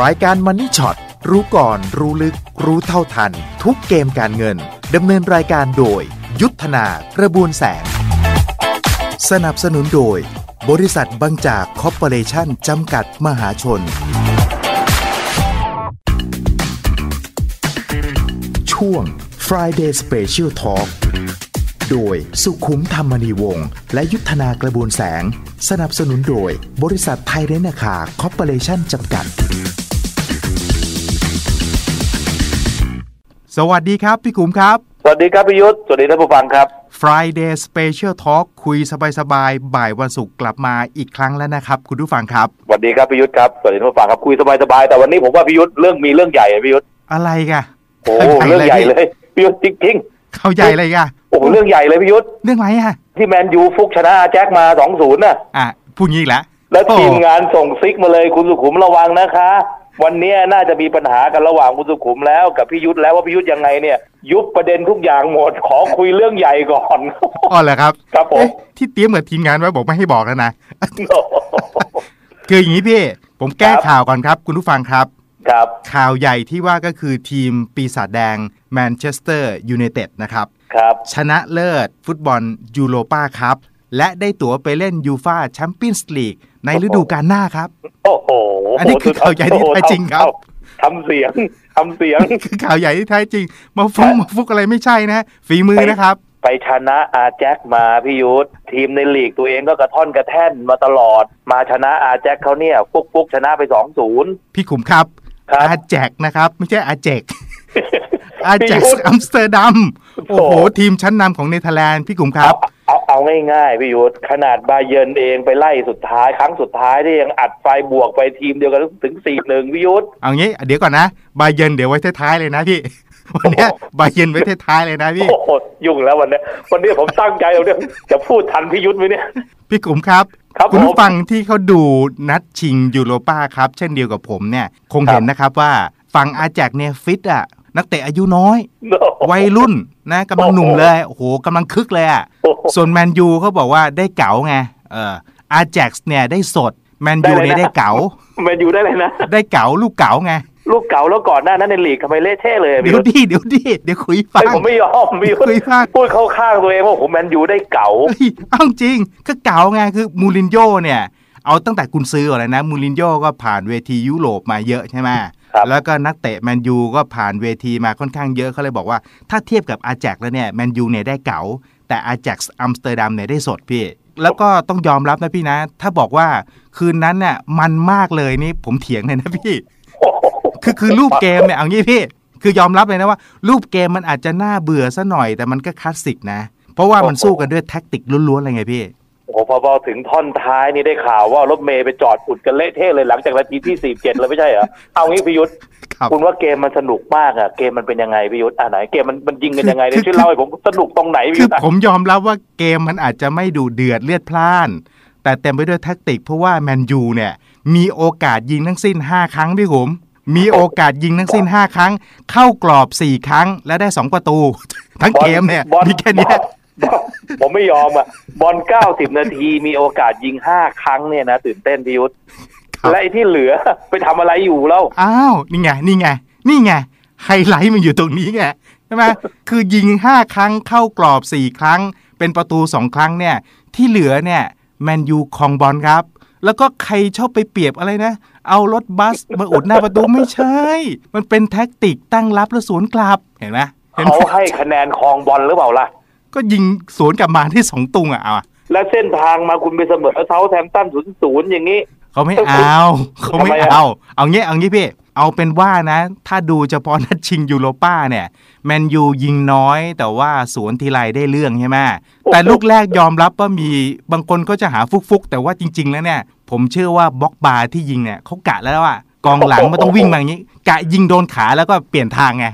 รายการมันนี่ช็อตรู้ก่อนรู้ลึก รู้เท่าทัน ทุกเกมการเงิน ดำเนินรายการโดย ยุทธนากระบวนแสง สนับสนุนโดย บริษัทบางจากคอร์ปอเรชั่นจำกัดมหาชน ช่วง Friday Special Talk โดยสุขุมธรรมนีวงศ์และยุทธนากระบวนแสง สนับสนุนโดย บริษัทไทยเรนนาคาคอร์ปอเรชั่นจำกัด สวัสดีครับพี่ขุมครับ สวัสดีครับพิยุทธสวัสดีท่านผู้ฟังครับ Friday Special Talk คุยสบายๆบ่ายวันศุกร์กลับมาอีกครั้งแล้วนะครับ คุณผู้ฟังครับสวัสดีครับพิยุทธครับสวัสดีท่านผู้ฟังครับคุยสบายๆแต่วันนี้ผมว่าพิยุทธเรื่องมีเรื่องใหญ่อะพิยุทธอะไรกะโอ้เรื่องใหญ่เลยพิยุทธจริงเขาใหญ่เลยกะๆโอ้โหเรื่องใหญ่เลยพิยุทธเรื่องอะไรอะที่แมนยูฟุกชนะอาแจ็คมาสองศูนย์น่ะอะพูดงี้อีกแล้วแล้วทีมโอ้งานส่งซิกมาเลยคุณสุขุมระวังนะคะ วันนี้น่าจะมีปัญหากันระหว่างคุณสุขุมแล้วกับพิยุทธแล้วว่าพิยุทธยังไงเนี่ย ยุบประเด็นทุกอย่างหมดขอคุยเรื่องใหญ่ก่อนอ๋อเหรอครับ ครับผมเอ๊ะที่เตรียมกับทีมงานไว้บอกไม่ให้บอกแล้วนะคืออย่างนี้พี่ ผมแก้ครับข่าวก่อนครับ คุณผู้ฟังครับครับข่าวใหญ่ที่ว่าก็คือทีมปีศาจแดงแมนเชสเตอร์ยูไนเต็ดนะครับครับชนะเลิศฟุตบอลยูโรปาครับ และได้ตั๋วไปเล่นยูฟาแชมเปี้ยนส์ลีก ในฤดูกาลหน้าครับ โอ้โห อันนี้คือข่าวใหญ่ที่แท้จริงครับทำเสียงทำเสียงคือข่าวใหญ่ที่แท้จริง มาฟุกมาฟุกอะไรไม่ใช่นะ ฝีมือนะครับ ไปชนะอาแจ็คมาพี่ยุทธทีมในลีกตัวเองก็กระท่อนกระแท่นมาตลอด มาชนะอาแจ็คเขาเนี่ยฟุกฟุกชนะไปสองศูนย์พี่ขุมครับครับอาแจกนะครับ ไม่ใช่อาแจกอาพี่แจกยุทธอัมสเตอร์ดัม โอ้โอ้โหโห ทีมชั้นนำของเนเธอร์แลนด์พี่ขุมครัเอาบ เอาเอาง่ายๆพี่ยุทธขนาดบาเยิร์นเองไปไล่สุดท้าย ครั้งสุดท้ายที่ยังอัดไฟบวกไปทีมเดียวกันถึงสี่หนึ่งพี่ยุทธเอางี้เดี๋ยวก่อนนะ บาเยิร์นเดี๋ยวไว้ท้ายๆเลยนะพี่วันเนี้ยบาเยิร์นไว้ท้ายๆเลยนะพี่โอ้โหยุ่งแล้ววันนี้วันนี้ผมตั้งใจเอาเนี่ยจะพูดทันพี่ยุทธไหมเนี่ยพี่ขุมครับครับคุณผมผู้ฟังที่เขาดูนัดชิงยูโรป้าครับ เช่นเดียวกับผมเนี่ย คงครับเห็นนะครับว่าฝั่งอาแจกเนี่ยฟิตอะ นักเตะอายุน้อย วัยรุ่นนะกำลังหนุ่มเลย โอ้โหกำลังคึกเลยอะโอ้โหส่วนแมนยูเขาบอกว่าได้เก๋าไงเอออาแจ็กซ์เนี่ยได้สดแมนยูได้เลยเนี่ยนะได้เก๋าแมนยูได้เลยนะ ได้เก๋าลูกเก๋าไงลูกเก่าแล้วก่อนหน้านั้นในลีกทำไมเละเทะเลยเดี๋ยวดิเดี๋ยวดิเดี๋ยวคุยฟัไอ้งยผมไม่ยอมพี่ยุทธคุยฟังพูดเข้าข้างตัวเองว่าผมแมนยูได้เก่าเฮ้ยเอาจริงก็เก๋าไงคือมูรินโญ่เนี่ย เอาตั้งแต่กุนซื้ออะไรนะ มูรินโญ่ก็ผ่านเวทียุโรปมาเยอะใช่ไหมครับ แล้วก็นักเตะแมนยูก็ผ่านเวทีมาค่อนข้างเยอะเขาเลยบอกว่าถ้าเทียบกับอาแจกแล้วเนี่ยแมนยูเนี่ยได้เก๋าแต่อาแจกอัมสเตอร์ดัมเนี่ยได้สดพี่ แล้วก็ต้องยอมรับนะพี่นะ ถ้าบอกว่าคืนนั้นเนี่ยมันมากเลยนี่ผมเถียงเลยนะพี่ คือคือรูปเกมเนี่ยเอางี้พี่คือยอมรับเลยนะว่า รูปเกมมันอาจจะน่าเบื่อซะหน่อยแต่มันก็คลาสสิกนะ เพราะว่ามันสู้กันด้วยแท็กติกล้วนๆเลยไงพี่ โอ้โหพอพอถึงท่อนท้ายนี่ได้ข่าวว่ารถเมย์ไปจอดอุดกันเละเทะเลยหลังจากนาทีที่สี่เจ็ดเลยไม่ใช่เหรอเอางี้พิยุทธครับคุณว่าเกมมันสนุกมากอะเกมมันเป็นยังไงพิยุทธอ่าไหนเกมมันมันยิงกันยังไงเนี่ยคือช่วยเล่าให้ผมสนุกตรงไหนพิคืยุอทธอะผมยอมรับว่าเกมมันอาจจะไม่ดูเดือดเลือดพล่าน แต่เต็มไปด้วยแท็กติกเพราะว่าแมนยูเนี่ยมีโอกาสยิงทั้งสิ้น 5 ครั้งพี่ผมมีโอกาสยิงทั้งสิ้น 5 ครั้ง เข้ากรอบ 4 ครั้งและได้ 2 ประตู ทั้งเกมเนี่ยบอลมีแค่เนี้ยบอล ผมไม่ยอมอะบอลเก้าสิบนาทีมีโอกาสยิงห้าครั้งเนี่ยนะตื่นเต้นพิยุทธครับและไอ้ที่เหลือไปทำอะไรอยู่แล้วอ้าวนี่ไงนี่ไงนี่ไงไฮไลท์มันอยู่ตรงนี้ไงใช่ไหมคือยิง5ครั้งเข้ากรอบ4ครั้ง เป็นประตู2ครั้งเนี่ย ที่เหลือเนี่ยแมนยูครองบอลครับ แล้วก็ใครชอบไปเปรียบอะไรนะ เอารถบัสมาอุดหน้าประตูไม่ใช่ มันเป็นแท็กติกตั้งรับแล้วสวนกลับเห็นไหมเห็นไหมเขาให้คะแนนครองบอลหรือเปล่าล่ะ ก็ยิงสวนกลับมาที่สองตุงอะเอาอะและเส้นทางมาคุณไปเสมอเซาแทมตันศูนย์ศูนย์อย่างนี้เขาไม่เอาเขาไม่ทำไมอะเอาเอางี้เอางี้พี่เอาเป็นว่านะ ถ้าดูเฉพาะนัดชิงยูโรป้าเนี่ยแมนยูยิงน้อยแต่ว่าสวนทีไรได้เรื่องใช่ไหมแต่ลูกแรกยอมรับว่ามีบางคนก็จะหาฟุกๆ แต่ว่าจริง ๆ แล้วเนี่ย ผมเชื่อว่าบล็อกบาร์ที่ยิงเนี่ยเขากะแล้วว่ากองหลังมันต้องวิ่งมาอย่างนี้ กะยิงโดนขาแล้วก็เปลี่ยนทางไง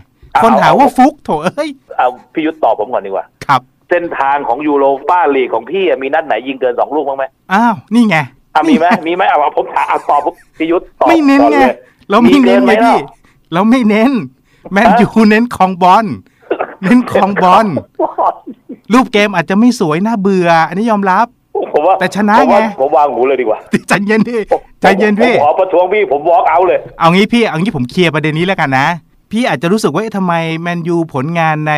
คนหาว่าฟุกโถเอ้ยเอาพี่ยุทธตอบผมก่อนดีกว่าครับ เส้นทางของยูโรป้าลีกของพี่อะมีนัดไหนยิงเกินสองลูกบ้างไหมอ้าวนี่ไงอะมีไหมมีไหมเอาเอาผมถามเอาตอบผมพี่ยุทธตอบไม่เน้นก่อไงลยเราไม่เน้นไงมีกิหพี่ล่ะเราไม่เน้น แมนยูเน้นของบอลเน้นของบอลรูปเกมอาจจะไม่สวยน่าเบื่อ อันนี้ยอมรับผมว่าแต่ชนะผมว่าไงผมวางหูเลยดีกว่าใจเย็นดิใจเย็นพี่ผมขอประท้วงพี่ผมวอล์กเอาเลย เอางี้พี่เอางี้ผมเคลียร์ประเด็นนี้แล้วกันนะ พี่อาจจะรู้สึกว่าเอ๊ะทำไมแมนยูผลงานใน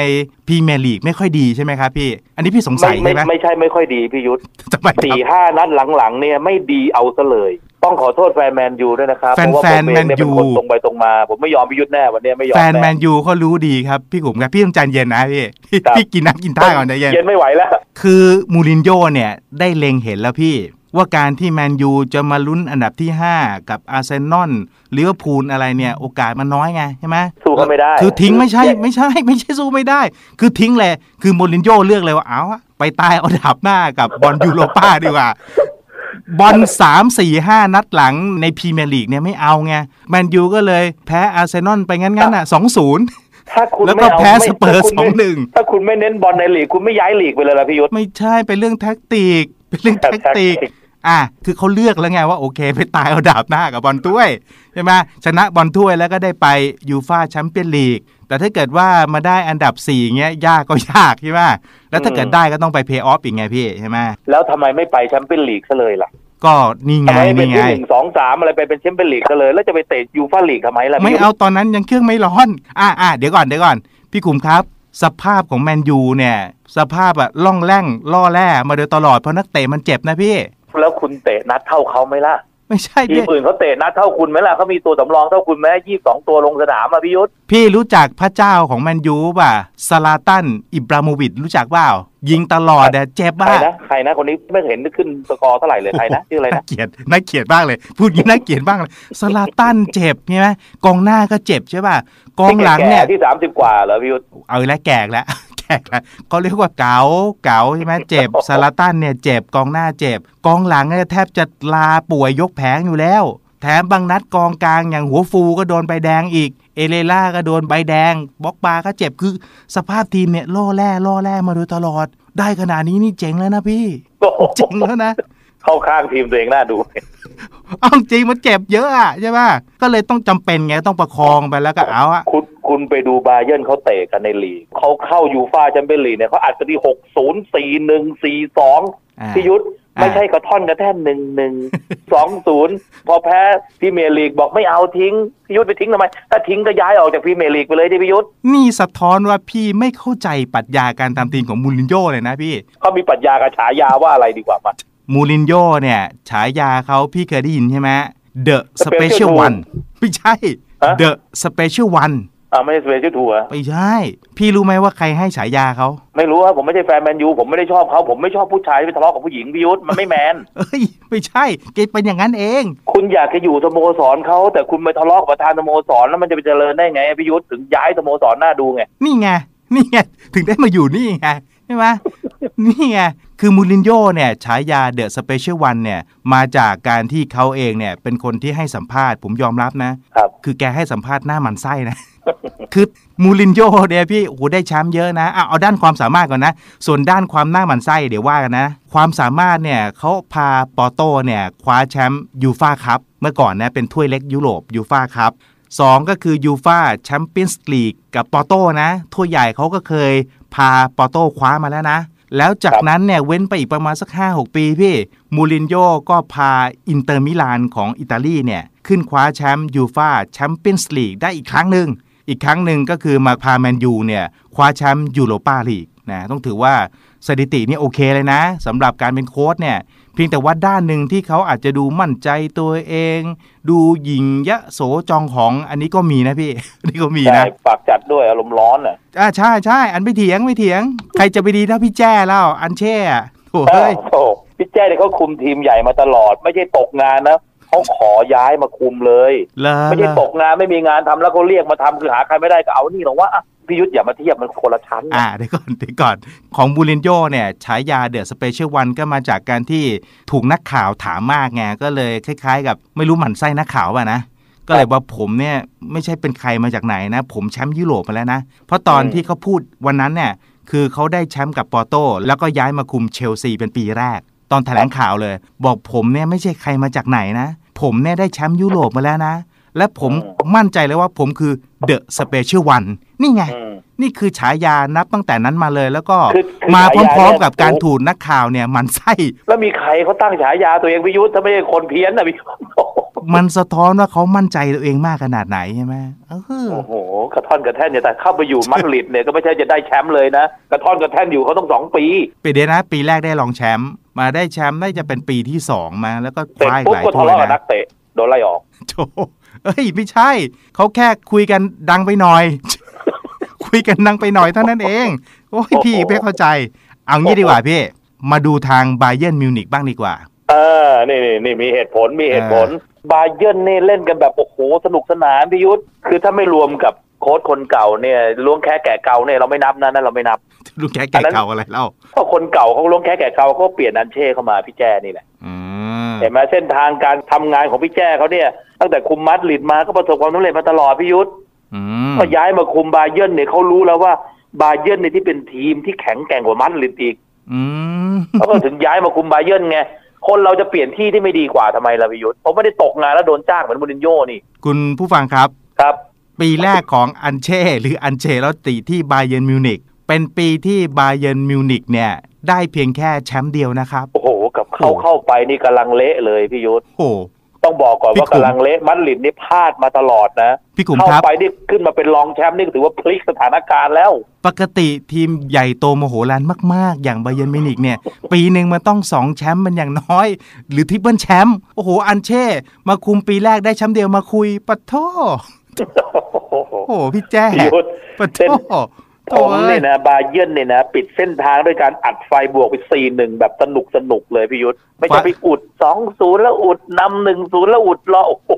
พรีเมียร์ลีกไม่ค่อยดีใช่ไหมครับพี่ อันนี้พี่สงสัไม่ยไม่ใช่ไหมไม่ใช่ไม่ค่อยดีพี่ยุทธทำไมคสี่รับห้านัดหลังๆเนี่ยไม่ดีเอาซะเลย ต้องขอโทษแฟนแมนยูด้วยนะครับแฟนเพราะว่าแฟนผมเองเนี่ยแมนยูเป็นคนตรงไปตรงมา ผมไม่ยอมพี่ยุทธแน่วันนี้ไม่ยอมแฟนแมน่นยูเขารู้ดีครับพี่ขุมครับพี่ต้องใจเย็นนะพี่พี่ครับพี่กินน้ำกินท่าก่อนใจเย็นเย็นไม่ไหวแล้ว คือมูรินโญ่เนี่ยได้เล็งเห็นแล้วพี่ ว่าการที่แมนยูจะมาลุ้นอันดับที่ 5 กับอาร์เซนอลหรือว่าพูลอะไรเนี่ย โอกาสมันน้อยไงใช่ไหมสู้เขาไม่ได้ คือทิ้งไม่ใช่คือไม่ใช่ ไม่ใช่สู้ไม่ได้ คือทิ้งเลยคือมูรินโญ่เลือกเลยว่าเอาอะไปตายเอาดับหน้ากับบอลยูโรป้าดีกว่าบอลสามสี่ห้านัดหลังในพรีเมียร์ลีกเนี่ยไม่เอาไงแมนยูก็เลยแพ้อาร์เซนอลไปงั้นๆอะสองศูนย์ถ้าคุณแล้วก็ไม่เอาแพ้ไม่สเปอร์ถ้าคุณไม่2-1ถ้าคุณไม่เน้นบอลในลีกคุณไม่ย้ายลีกไปเลยล่ะพี่ยุทธไม่ใช่เป็นเรื่องแท็กติก เป็นเรื่องแท็กติกแท็กติก อะคือเขาเลือกแล้วไงว่าโอเคไปตายเอาดาบหน้ากับบอลถ้วยใช่ไหมชนะบอลถ้วยแล้วก็ได้ไปยูฟาแชมเปี้ยนลีกแต่ถ้าเกิดว่ามาได้อันดับ4เงี้ยยากก็ยากใช่ไหมแล้วถ้าเกิดได้ก็ต้องไปเพย์ออฟอีกไงพี่ใช่ไหมแล้วทำไมไม่ไปแชมเปี้ยนลีกซะเลยล่ะก็นี่ไงทำไมเป็นนี่ไงที่หนึ่งสองสามอะไรไปเป็นแชมเปี้ยนลีกซะเลย แล้วจะไปเตะยูฟ่าลีกทำไมล่ะไม่พี่ยุทธเอาตอนนั้นยังเครื่องไม่ร้อน อะอะเดี๋ยวก่อนเดี๋ยวก่อน พี่ขุมครับ สภาพของแมนยูเนี่ย สภาพอะล่องแร่งล่อแร่มาโดยตลอดเพราะนักเตะมันเจ็บนะพี่ แล้วคุณเตะนัดเท่าเขาไหมล่ะ ไม่ใช่ทีพี่มอื่นเขาเตะนัดเท่าคุณไหมล่ะเขามีตัวสำรองเท่าคุณไหมยี่สิบสองตัวลงสนามอะพี่ยุทธพี่รู้จักพระเจ้าของแมนยูป่ะซาลาตันอิบราโมวิชรู้จักเปล่ายิงตลอดอะเจ็บใครบ้านะใครนะคนนี้ไม่เห็นขึ้นสกอร์เท่าไหร่เลยใครนะชื่ออะไรน่านะเกลียดน่าเกลียดบ้างเลย พูดอย่างนี้น่าเกลียดบ้างเลยซาลาตันเจ็บใช่ไหมกองหน้าก็เจ็บใช่ป่ะกองหลังเนี่ยที่แก่ๆที่สามสิบกว่าเหรอพี่ยุทธเอาอีกแล้วแกกแล้วแกกแล้วเขาเรียกว่าเก๋าเก๋าใช่ไหมเจ็บซาลาตันเนี่ยเจ็บกองหน้าเจ็บ กองหลังเนี่ยแทบจะลาป่วยยกแผงอยู่แล้ว แถมบางนัดกองกลางอย่างหัวฟูก็โดนใบแดงอีก เอเลล่าก็โดนใบแดงบล็อกบาก็เจ็บคือสภาพทีมเนี่ยล่อแร่ล่อแร่มาโดยตลอด ได้ขนาดนี้นี่เจ๋งแล้วนะพี่โอ้โหเจ๋งแล้วนะเข้าข้างทีมตัวเองน่าดูเอาจริงมันเจ็บเยอะอะใช่ป่ะก็เลยต้องจำเป็นไงต้องประคองไปแล้วก็เอาอะคุณ คุณไปดูบาเยิร์นเขาเตะกันในลีกเขาเข้ายูฟ่าแชมเปี้ยนลีกเนี่ยเขาอัดกันที่หกศูนย์สี่หนึ่งสี่สองอ่าพี่ยุทธอ่าไม่ใช่กระท่อนกระแท่นหนึ่งหนึ่งสองศูนย์พอแพ้พรีเมียร์ลีกบอกไม่เอาทิ้งพี่ยุทธไปทิ้งทำไม ถ้าทิ้งก็ย้ายออกจากพรีเมียร์ลีกไปเลยดิพี่ยุทธนี่สะท้อนว่าพี่ไม่เข้าใจปรัชญาการทำทีมของมูรินโญ่เลยนะพี่เขามีปรัชญากับฉายาว่าอะไรดีกว่ามันมูรินโญ่เนี่ยฉายาเขาพี่เคยได้ยินใช่ไหม The Special Special One ไม่ใช่ฮะ The Special One อ่าไม่ใช่สเปเชียลทัวร์ไม่ใช่ พี่รู้ไหมว่าใครให้ฉายาเขา ไม่รู้ว่าผมไม่ใช่แฟนแมนยู ผมไม่ได้ชอบเขา ผมไม่ชอบผู้ชายไปทะเลาะกับผู้หญิงพี่ยุทธมันไม่แมน เอ้ย ไม่ใช่แกเป็นอย่างนั้นเอง คุณอยากจะอยู่สโมสรเขาแต่คุณไปทะเลาะกับประธานสโมสรแล้วมันจะไปเจริญได้ไงพี่ยุทธถึงย้ายสโมสรหน้าดูไง นี่ไง นี่ไง ถึงได้มาอยู่นี่ไงใช่ไหม นี่ไง คือมูรินโญ่เนี่ยฉายาเดอะสเปเชียลวันเนี่ยมาจากการที่เขาเองเนี่ยเป็นคนที่ให้สัมภาษณ์ผมยอมรับนะ ครับ คือแกให้สัมภาษณ์หน้าหมันไส้นะ คือมูรินโญ่เนี่ยพี่โอ้โหได้แชมป์เยอะนะอะเอาด้านความสามารถก่อนนะ ส่วนด้านความหน้าหมันไส้เดี๋ยวว่ากันนะ ความสามารถเนี่ยเขาพาปอโต้เนี่ยคว้าแชมป์ยูฟาคัพเมื่อก่อนนะเป็นถ้วยเล็กยุโรปยูฟาคัพสองก็คือยูฟาแชมเปี้ยนส์ลีกกับปอโต้นะถ้วยใหญ่เขาก็เคยพาปอโต้คว้ามาแล้วนะ แล้วจากนั้นเนี่ยเว้นไปอีกประมาณสัก 5-6 ปีพี่ มูรินโญ่ก็พาอินเตอร์มิลานของอิตาลีเนี่ยขึ้นคว้าแชมป์ยูฟาแชมเปี้ยนส์ลีกได้อีกครั้งหนึ่ง อีกครั้งหนึ่งก็คือมาพาแมนยูเนี่ยคว้าแชมป์ยูโรปาลีกนะต้องถือว่าสถิตินี่โอเคเลยนะสำหรับการเป็นโค้ชเนี่ย เพียงแต่ว่าด้านหนึ่งที่เขาอาจจะดูมั่นใจตัวเอง ดูหยิงยะโสจองของอันนี้ก็มีนะพี่อันนี้ก็มีนะใช่ปากจัดด้วยอารมณ์ร้อนน่ะอ่าใช่ใช่อันไม่เถียงไม่เถียง ใครจะไปดีเท่าพี่แจ้แล้วอันเช่อะโถ่เฮ้ยโอ้โหพี่แจ้เนี่ยเขาคุมทีมใหญ่มาตลอด ไม่ใช่ตกงานนะเขาขอย้ายมาคุมเลยเลอไม่ใช่ตกงานไม่มีงานทำแล้วเขาเรียกมาทำคือหาใครไม่ได้ก็เอานี่หรอกว่าอะ พี่ยุทธอย่ามาเทียบมันคนละชั้น อ่าเดี๋ยวก่อนเดี๋ยวก่อน ของบูรินโญ่เนี่ยฉายาเดอะสเปเชียลวันก็มาจากการที่ถูกนักข่าวถามมากไงก็เลยคล้ายๆ กับไม่รู้หมั่นไส้นักข่าวป่ะนะก็เลยว่าผมเนี่ยไม่ใช่เป็นใครมาจากไหนนะ ผมแชมป์ยุโรปมาแล้วนะ เพราะตอนที่เขาพูดวันนั้นเนี่ยคือเขาได้แชมป์กับปอร์โตแล้วก็ย้ายมาคุมเชลซีเป็นปีแรก ตอนแถลงข่าวเลย บอกผมเนี่ยไม่ใช่ใครมาจากไหนนะ ผมเนี่ยได้แชมป์ยุโรปมาแล้วนะ และผมมั่นใจเลยว่าผมคือเดอะสเปเชียลวันนี่ไงอืมนี่คือฉายานับตั้งแต่นั้นมาเลย แล้วก็คือคือมาฉายาพร้อมเนี่ยๆกับการถูกนักข่าวเนี่ยหมันไส้ แล้วมีใครเขาตั้งฉายาตัวเองพิยุทธถ้าไม่ใช่คนเพี้ยนนะพี่ยุทธโอ้โหมันสะท้อนว่าเขามั่นใจตัวเองมากขนาดไหนใช่ไหมเออโอ้โห กระท่อนกระแท่นเนี่ยแต่เข้าไปอยู่มาดริดเนี่ยก็ไม่ใช่จะได้แชมป์เลยนะ กระท่อนกระแท่นอยู่เขาต้องสองปีปีเดียวนะ ปีแรกได้รองแชมป์มาได้แชมป์ได้จะเป็นปีที่สองมา แล้วก็คเสร็จว้าอีกปุ๊บหลายก็ถ้ทะวยเลาะกับนันะกเตะโดนไล่ออกโถ เอ้ยไม่ใช่ เขาแค่คุยกันดังไปหน่อย คุยกันดังไปหน่อยเท่านั้นเอง โอ้ยพี่ไม่เข้าใจ เอางี้ดีกว่าพี่ มาดูทางไบเย r n มิวนิกบ้างดีกว่าเออนี่นี่นี่มีเหตุผลมีเหตุผลบาเยิร์นนี่เล่นกันแบบโอ้โหสนุกสนานพิยุทธ์คือถ้าไม่รวมกับโค้ชคนเก่าเนี่ยล้วงแค่แก่เก่าเนี่ยเราไม่นับนะนั่นเราไม่นับลูกแกแก่เก่าอะไรเล่าเพราะคนเก่าเขาล้วงแค่แก่เก่าเขาก็เปลี่ยนอันเช่เข้ามาพี่แจ้นี่แหละ อืม เห็นไหมเส้นทางการทำงานของพี่แจ้เขาเนี่ย ตั้งแต่คุมมัดลิดมาก็ประสบความสำเร็จมาตลอดพี่ยุทธอืมก็ย้ายมาคุมบาเยิร์นเนี่ยเขารู้แล้วว่าบาเยิร์นเนี่ยที่เป็นทีมที่แข็งแกร่งกว่ามัดลิดอีกอืมเขาก็ถึงย้ายมาคุมบาเยิร์นไงคนเราจะเปลี่ยนที่ที่ไม่ดีกว่าทำไมล่ะพี่ยุทธผมไม่ได้ตกงานแล้วโดนจ้างเหมือนมูรินโญ่นี่ คุณผู้ฟังครับครับ ปีแรกของอันเช่หรืออันเชลติที่ไบเย r n มิวนิกเป็นปีที่ไบเย r n มิวนิกเนี่ยได้เพียงแค่แชมป์เดียวนะครับ โอ้โหกับ เข้าโอ้เข้าไปนี่กำลังเละเลยพี่ยุทธโอ้ต้องบอกก่อนพี่ว่าขุมกำลังเละมัดลิดนี่พลาดมาตลอดนะพี่กุ๋มเข้าครับไปนี่ขึ้นมาเป็นรองแชมป์นี่ก็ถือว่าพลิกสถานการณ์แล้ว ปกติทีมใหญ่โตโมโหลานมาก ๆ อย่างไบเย r n มิวนิกเนี่ย ปีหนึ่งมันต้องสองแชมป์เป็นอย่างน้อย หรือทริปเปิลแชมป์โอ้โห อันเช่ มาคุมปีแรกได้แชมป์เดียวมาคุยปะโทโอ้โหพี่แจ้พี่ยุทธปะโทเส้นโถ ผมเอ้ยเนี่ยนะบาเยิร์นเนี่ยนะ ปิดเส้นทางด้วยการอัดไฟบวกไปสี่หนึ่งแบบสนุกสนุกเลยพี่ยุทธไม่ใช่ไปอุดสองศูนย์แล้วอุดนำหนึ่งศูนย์แล้วอุดรอโอ้โห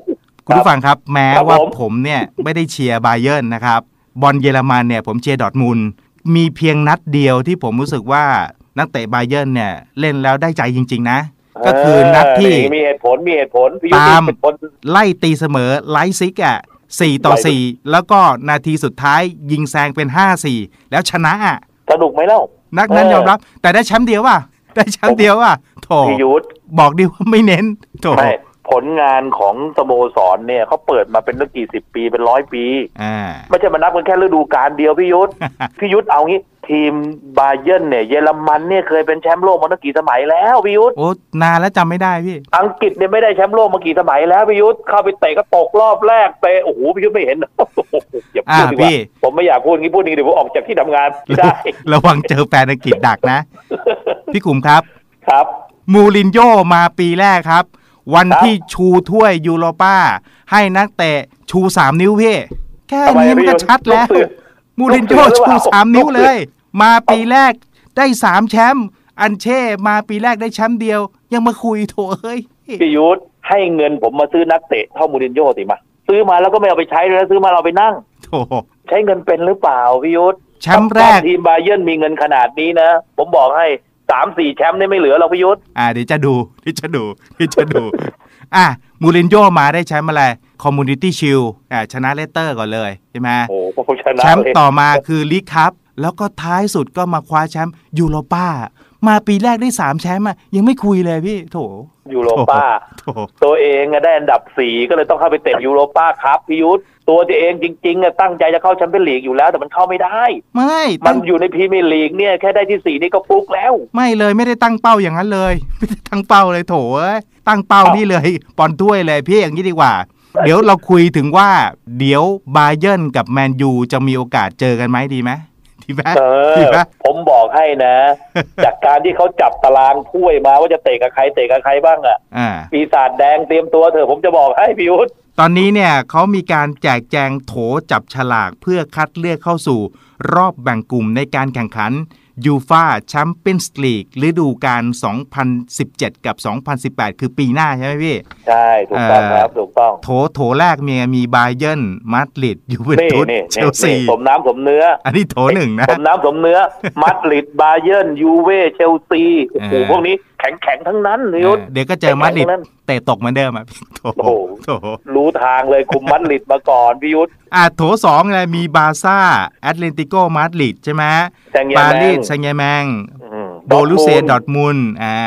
คุณผู้ฟังครับ แม้ครับว่าผมผมเนี่ยไม่ได้เชียร์ไบเย r n นะครับ บอลเยอรมันเนี่ยผมเชียร์ดอร์ทมุนด์มีเพียงนัดเดียวที่ผมรู้สึกว่านักเตะไบเย r n เนี่ยเล่นแล้วได้ใจจริง ๆ นะ ก็คือนัดที่มีเหตุผลมีเหตุผลพี่ยุทธตามเป็นคนไล่ตีเสมอไลท์ซิกอะ สี่ต่อไล่สี่แล้วก็นาทีสุดท้ายยิงแซงเป็นห้าสี่แล้วชนะอะสนุกไหมเล่า นักนั้นเออยอมรับ แต่ได้แชมป์เดียวว่ะได้แชมป์เดียวว่ะโถพี่ยุทธบอกดิว่าไม่เน้นโถไม่ ผลงานของสโมสรเนี่ยเขาเปิดมาเป็นตั้งกี่สิบปีเป็นร้อยปีอ่าไม่ใช่มานับกันแค่ฤดูกาลเดียวพี่ยุทธพี่ยุทธเอางี้ ทีมบาเยิร์นเนี่ยเยอรมันเนี่ยเคยเป็นแชมป์โลกมาตั้งกี่สมัยแล้วพี่ยุทธโอ้นานแล้วจำไม่ได้พี่ อังกฤษเนี่ยไม่ได้แชมป์โลกมากี่สมัยแล้วพี่ยุทธเข้าไปเตะก็ตกรอบแรกเตะโอ้โหพี่ยุทธไม่เห็นอย่าพูดดีกอ่าพี่ว่าผมไม่อยากพูดงี้พูดงี้เดี๋ยวผมออกจากที่ทำงานไม่ได้ระวังเจอแฟนอังกฤษดักนะ พี่ขุมครับครับ มูรินโญ่มาปีแรกครับ วันครับที่ชูถ้วยยูโรป้า ให้นักเตะชูสามนิ้วพี่แค่ทำไมนี้มันก็พี่ชัดแล้วลูกเสือมูรินโญ่ลูกเสือหรือชูเปล่าสามนิ้วลูกเลเสือยมาปีแรกได้สามแชมป์อันเช่ มาปีแรกได้แชมป์เดียว ยังมาคุยโถเอ้ยพี่ยุทธให้เงินผมมาซื้อนักเตะเท่ามูรินโญ่สิมาซื้อมาแล้วก็ไม่เอาไปใช้เลยนะซื้อมาเราไปนั่งโถใช้เงินเป็นหรือเปล่าพี่ยุทธแชมป์แรกถ้าทีมบาเยิร์นมีเงินขนาดนี้นะ ผมบอกให้ สามสี่แชมป์นี่ไม่เหลือหรอกพี่ยุทธอ่าเดี๋ยวจะดูเดี๋ยวจะดูเดี๋ยวจะดู อะมูรินโญ่มาได้แชมป์อะไรคอมมูนิตี้ชิลอ่าชนะเลสเตอร์ก่อนเลยใช่ไหมโอ้โหผมชนะแชมป์เลยต่อมาคือลีกคัพแล้วก็ท้ายสุดก็มาคว้าแชมป์ยูโรป้ามาปีแรกได้สามแชมป์อะยังไม่คุยเลยพี่โถยูโรป้าโถตัวเองอะได้อันดับสี่ก็เลยต้องเข้าไปเตะยูโรป้าครับพี่ยุทธ ตัวตัวเองจริงๆอะตั้งใจจะเข้าแชมเปี้ยนลีกอยู่แล้ว แต่มันเข้าไม่ได้ ไม่มัตั้นงอยู่ในพรีเมียร์ลีกเนี่ยแค่ได้ที่สี่นี่ก็ฟุกแล้ว ไม่เลยไม่ได้ตั้งเป้าอย่างนั้นเลยไม่ได้ตั้งเป้าเลยโถเอ้ยตั้งเป้าอ้าวนี่เลยปอนถ้วยเลยพี่อย่างนี้ดีกว่า เดี๋ยวเราคุยถึงว่า เดี๋ยวบาเยิร์นกับแมนยูจะมีโอกาสเจอกันไหมดีไหมดีไหมเออดีไหมผมบอกให้นะ จากการที่เขาจับตารางถ้วยมาว่าจะเตะกับใครเตะกับใครบ้างอะอ่าปีศาจแดงเตรียมตัวเถอะผมจะบอกให้พี่ยุทธ ตอนนี้เนี่ยเขามีการแจกแจงโถจับฉลากเพื่อคัดเลือกเข้าสู่ รอบแบ่งกลุ่มในการแข่งขันยูฟาแชมเปี้ยนส์ลีกฤดูกาล 2017 กับ 2018 คือปีหน้าใช่ไหมพี่ ใช่ ถูกต้องเอ่อครับ ถูกต้อง โถโถแรกมีมีบาเยิร์นมาดริดยูเวนนี่ตุสนี่เชนี่ลซีนี่สมน้ำสมเนื้อ อันนี้โถหนึ่งนะสมน้ำสมเนื้อมัดริดบาเยิร์นยูเว่เชลซีโอ้โหเออพวกนี้ แข็งแข็งๆทั้งนั้นนิยุทธเดี๋ยวก็เจอมาดริดแข่งๆทั้งนั้นเตะตกเหมือนเดิมอะพี่โถโอ้โหโถรู้ทางเลยคุมมัดริดมาก่อนพี่ยุทธอะโถสองเลยมีบาซ่าแอตเลติโกมาดริดใช่ไหมแซงเยปาแมรีงสแซงต์แยร์แมงอืมโบลูเซียดดออร์ร์ทมุนด์อ่า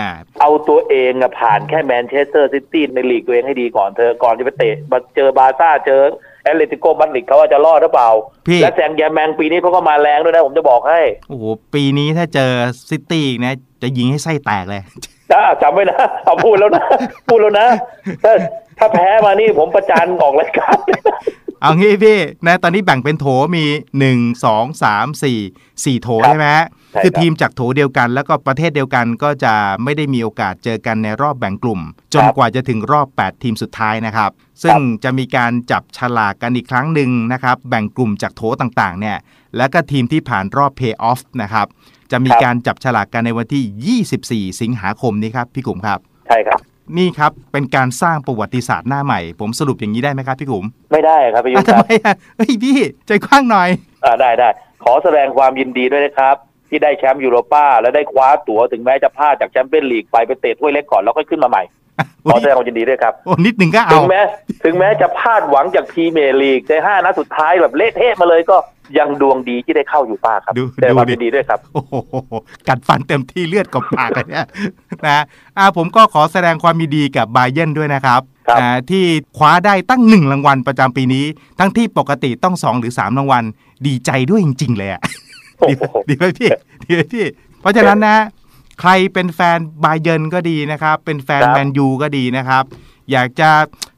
เอาตัวเองอะผ่านแค่แมนเชสเตอร์ซิตี้ในลีกตัวเองให้ดีก่อนเธอก่อนจะไปเตะมาเจอบาร์ซ่าเจอ แอตเลติโกมาดริดเขาว่าจะรอดหรือเปล่าพี่และแซงแยร์แมงปีนี้เขาก็มาแรงด้วยนะ ผมจะบอกให้ โอ้โห ปีนี้ถ้าเจอซิตี้อีกนะ จะยิงให้ไส้แตกเลยนะจำไว้นะเอาพูดแล้วนะ พูดแล้วนะ ถ้าถ้าแพ้มานี่ผมประจานออกรายการ เลยนะเอางี้พี่นะตอนนี้แบ่งเป็นโถมี 1 2 3 4 4 โถครับใช่ไหมฮะใช่ครับคือทีมจากโถเดียวกัน แล้วก็ประเทศเดียวกันก็จะไม่ได้มีโอกาสเจอกันในรอบแบ่งกลุ่ม จนครับกว่าจะถึงรอบ 8 ทีมสุดท้ายนะครับ ซึ่งจะมีการจับฉลากกันอีกครั้งหนึ่งนะครับแบ่งกลุ่มจากโถต่างๆเนี่ยแล้วก็ทีมที่ผ่านรอบเพย์ออฟนะครับจะมีครับการจับฉลากกันในวันที่ 24 สิงหาคมนี้ครับพี่กุ๋มครับใช่ครับ นี่ครับเป็นการสร้างประวัติศาสตร์หน้าใหม่ ผมสรุปอย่างนี้ได้ไหมครับพี่กุ๋มไม่ได้ครับพี่ยุทอะธคทำรับไมอะเฮ้ยพี่ใจกว้างหน่อยอ่าได้ได้ขอแสดงความยินดีด้วยนะครับ ที่ได้แชมป์ยูโรป้า และได้คว้าตั๋วถึงแม้จะพลาดจากแชมเปี้ยนลีกไปไปเตะถ้วยเล็กก่อนแล้วก็ขึ้นมาใหม่ขอแสดงความยินดีด้วยครับโอ้นิดหนึ่งก็ถึเอางแม้ถึงแม้จะพลาดหวังจากพรีเมียร์ลีกในห้านัดสุดท้ายแบบเละเทะมาเลยก็ยังดวงดีที่ได้เข้าอยู่ป้าครับดูแสดงความดูดิยินดีด้วยครับ โอ้โหกัดฟันเต็มที่เลือดกบปากเลยเนี่ยนะอ่าผมก็ขอแสดงความยินดีกับบาเยร์นด้วยนะครับครับอ่าที่คว้าได้ตั้งหนึ่งรางวัลประจำปีนี้ ทั้งที่ปกติต้องสองหรือสามรางวัลดีใจด้วยจริง ๆ เลยอะโอ้ ดีโหดีไหมพี่ดีไหมพี่ เพราะฉะนั้นนะ ใครเป็นแฟนบาเยิร์นก็ดีนะครับ เป็นแฟนครับแมนยูก็ดีนะครับ อยากจะ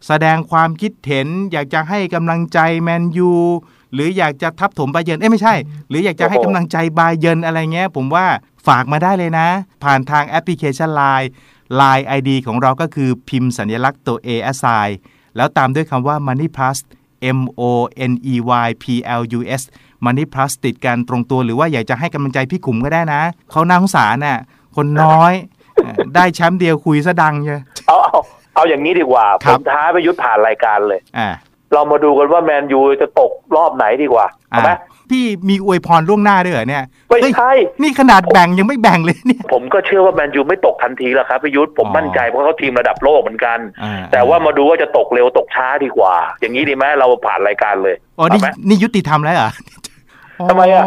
แสดงความคิดเห็น อยากจะให้กำลังใจแมนยูหรืออยากจะทับถมบาเยิร์นเอ้ยไม่ใช่ หรืออยากจะให้กำลังใจบาเยิร์นอะไรเงี้ย ผมว่าฝากมาได้เลยนะ ผ่านทางแอปพลิเคชัน Line Line ID ของเราก็คือพิมพ์สัญลักษณ์ตัว A S I แล้วตามด้วยคำว่า Money Plus M O N E Y P L U S Money Plus ติดกันตรงตัวหรือว่าอยากจะให้กำลังใจพี่ขุมก็ได้นะ เขาน่าสงสารน่ะ คนน้อยเอ่อได้แชมป์เดียวคุยซะดังเลยเอาเอาเอาอย่างนี้ดีกว่าคผรับมท้าไปยุทธผ่านรายการเลยอ่าเรามาดูกันว่าแมนยูจะตกรอบไหนดีกว่าอ่าเอาไหม พี่มีอวยพรล่วงหน้าด้วยเหรอเนี่ยไม่เฮ้ยใช่นี่ขนาดแบ่งยังไม่แบ่งเลยเนี่ย ผมก็เชื่อว่าแมนยูไม่ตกทันทีแล้วครับพี่ยุทธผมอ๋อมั่นใจเพราะเขาทีมระดับโลกเหมือนกันอ่แต่ว่ามาดูว่าจะตกเร็วตกช้าดีกว่า อย่างนี้ดีไหมเราผ่านรายการเลยอ๋อนี่เอาไหมนี่ยุติธรรมแล้วเหรอทำไมอะ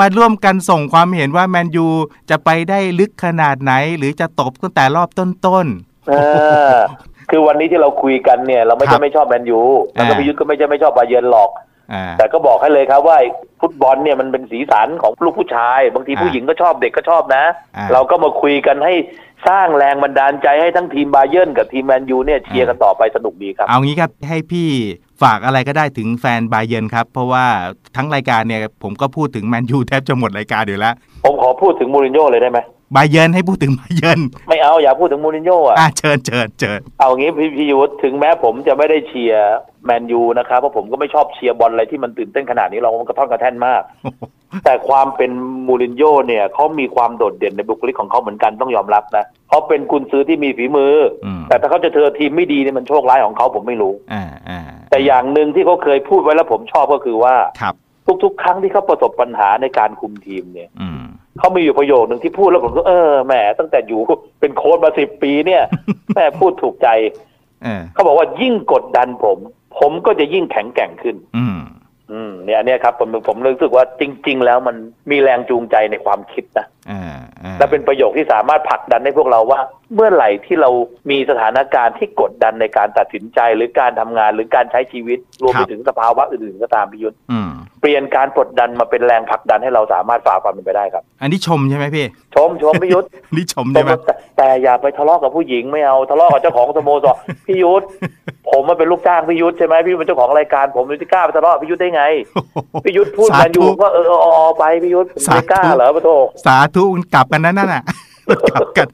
มาร่วมกันส่งความเห็นว่าแมนยูจะไปได้ลึกขนาดไหน หรือจะตบตั้งแต่รอบต้นเออคือวันนี้ที่เราคุยกันเนี่ย เราไม่ครัใช่บไม่ชอบแมนยูแล้วก็อ่าพิยุทธก็ไม่ใช่ไม่ชอบบาเยิร์นหรอกๆอ่า แต่ก็บอกให้เลยครับว่าฟุตบอลเนี่ยมันเป็นสีสันของลูกผู้ชาย บางทีอ่าผู้หญิงก็ชอบเด็กก็ชอบนะอ่าเราก็มาคุยกันให้สร้างแรงบันดาลใจให้ทั้งทีมบาเยิร์นกับทีมแมนยูเนี่ยเชียร์กันต่อไปสนุกดีครับ เอางี้ครับให้พี่ฝากอะไรก็ได้ถึงแฟนบาเยิร์นครับ เพราะว่าทั้งรายการเนี่ยผมก็พูดถึงแมนยูแทบจะหมดรายการอยู่แล้ว ผมขอพูดถึงมูรินโญ่เลยได้ไหม บาเยิร์นให้พูดถึงบาเยิร์นไม่เอาอย่าพูดถึงมูรินโญ่อะอ่าเชิญเชิญเชิญเอางี้พี่พิยุทธถึงแม้ผมจะไม่ได้เชียร์แมนยูนะครับเพราะผมก็ไม่ชอบเชียร์บอลอะไรที่มันตื่นเต้นขนาดนี้เรามันกระท่อนกระแท่นมาก แต่ความเป็นมูรินโญ่เนี่ยเขามีความโดดเด่นในบุคลิกของเขาเหมือนกันต้องยอมรับนะเขาเป็นกุนซือที่มีฝีมืออมแต่ถ้าเขาจะเจอทีมไม่ดีเนี่ยมันโชคร้ายของเขาผมไม่รู้อ่าอ่าแต่อย่างหนึ่งที่เขาเคยพูดไว้แล้วผมชอบก็คือว่าครับทุกๆ ครั้งที่เขาประสบปัญหาในการคุมทีมเนี่ยอืม เขามีอยู่ประโยคหนึ่งที่พูดแล้วผมก็เออแหมตั้งแต่อยู่เป็นโค้ชมาสิบปีเนี่ยแม่พูดถูกใจเออเขาบอกว่ายิ่งกดดันผม ผมก็จะยิ่งแข็งแกร่งขึ้น อืมอืมเนี่ยเนี่ยครับผมผมรู้สึกว่าจริง ๆ แล้วมันมีแรงจูงใจในความคิดนะอ่าอ่าและเป็นประโยคที่สามารถผลักดันให้พวกเราว่า เมื่อไหร่ที่เรามีสถานการณ์ที่กดดันในการตัดสินใจหรือการทำงานหรือการใช้ชีวิต รวมไปถึงสภาวะอื่นๆก็ตามพิยุทธ์อืม เปลี่ยนการกดดันมาเป็นแรงผลักดันให้เราสามารถฝ่าฟันมันไปได้ครับ อันนี้ชมใช่ไหมพี่ ชมชมพิยุทธ์อันนี้ชมใช่ไหมแต่แต่อย่าไปทะเลาะกับผู้หญิงไม่เอาทะเลาะกับเจ้าของสโมสรพี่ยุทธผมมาเป็นลูกจ้างพี่ยุทธใช่ไหมพี่เป็นเจ้าของรายการผมจะกล้าไปทะเลาะกับพี่ยุทธได้ไงพี่ยุทธพูดสาแมนธุยูก็เออเออเออไปพี่ยุทธผมสาธุไม่กล้าเหรอปะโทสาธุมันกลับกันนั่นน่ะกลับกัน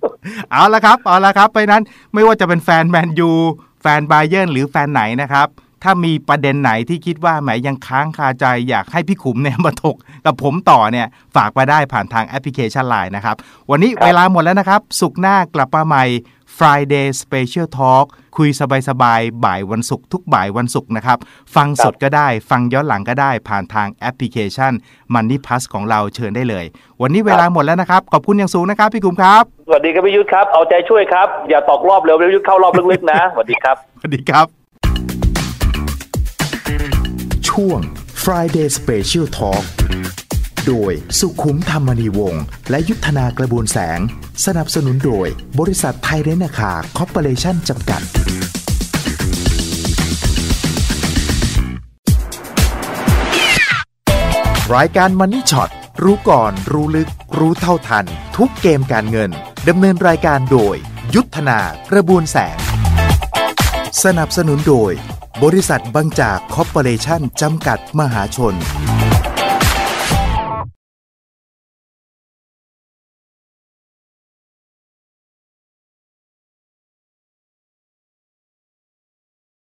เอาละครับเอาละครับไปนั้นไม่ว่าจะเป็นแฟนแมนยูแฟนบาเยิร์นหรือแฟนไหนนะครับ ถ้ามีประเด็นไหนที่คิดว่าแหมยังค้างคาใจ อยากให้พี่ขุมเนี่ยมาถกกับผมต่อเนี่ยฝากมาได้ผ่านทางแอปพลิเคชัน Line นะครับ วันนี้เวลาหมดแล้วนะครับ สุกร์หน้ากลับมาใหม่ Friday Special Talk คุยสบายๆบ่ายวันศุกร์ทุกบ่ายวันศุกร์นะครับ ฟังสดก็ได้ฟังย้อนหลังก็ได้ผ่านทางแอปพลิเคชัน Money Plus ของเราเชิญได้เลย วันนี้เวลาหมดแล้วนะครับ ขอบคุณอย่างสูงนะครับ พี่ขุมครับ สวัสดีครับพี่ยุทธครับ เอาใจช่วยครับ อย่าตกรอบเร็วพี่ยุทธเข้ารอบลึกๆนะสวัสดีครับสวัสดีครับ ช่วง Friday Special Talk โดยสุขุมธรรมนีวงศ์และยุทธนากระบวนแสง สนับสนุนโดยบริษัทไทยเรนาคาคอร์ปอเรชั่นจำกัด รายการมันนี่ช็อตรู้ก่อนรู้ลึก รู้เท่าทัน ทุกเกมการเงินดำเนินรายการโดย ยุทธนากระบวนแสง สนับสนุนโดย บริษัทบางจากคอร์ปอเรชั่นจำกัดมหาชน